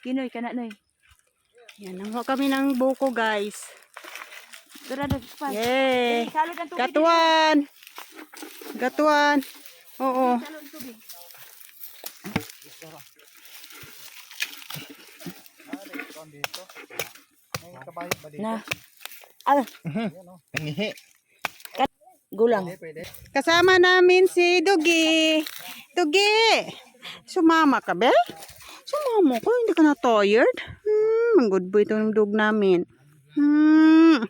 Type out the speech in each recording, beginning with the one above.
Kinoy ka na, Noy. Yan, nanguha kami ng buko guys. Tara, nagpas. Yay! Gatuan! Gatuan! Oo. Salod ang tubig. Na. Ah, Nangihi. gulang. Kasama namin si Dugi. Dugi! Sumama ka, be? Sumama ko, hindi ka na tired? Hmm, ang good boy itong dog namin. Hmm.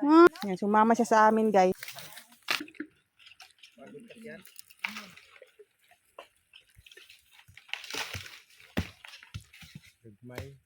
Hmm. Yan, sumama siya sa amin, guys. May.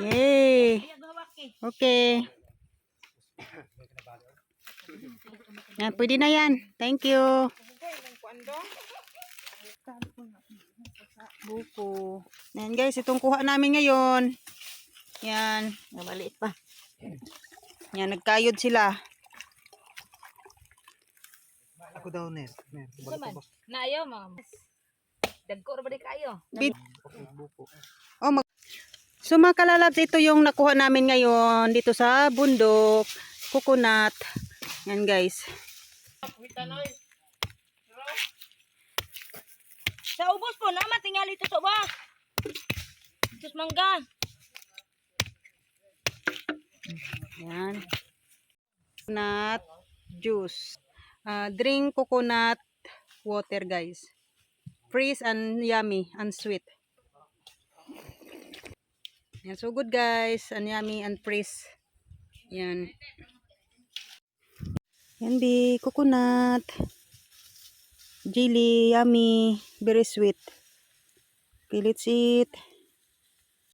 Yay! Okay. Yan, pwede na yan. Thank you. Buko. Yan guys, itong kuha namin ngayon. Yan. Maliit pa. Yan, nagkayod sila. Ako daw, Ner. Ner, balik ko ba? Na ayaw, ma'am. Dagko ra ba di kayo? Bit- mag so mga kalalabs, ito yung nakuha namin ngayon dito sa bundok, coconut. Yan guys. Sa ubos po, naman tingali ito sa ba? Sus mangga. Yan. Coconut juice. Ah, drink coconut water guys. Freeze and yummy and sweet. Yan, so good guys. And yummy and freeze. Yan. Yan bi, coconut. Jelly, yummy, very sweet. Okay, let's eat.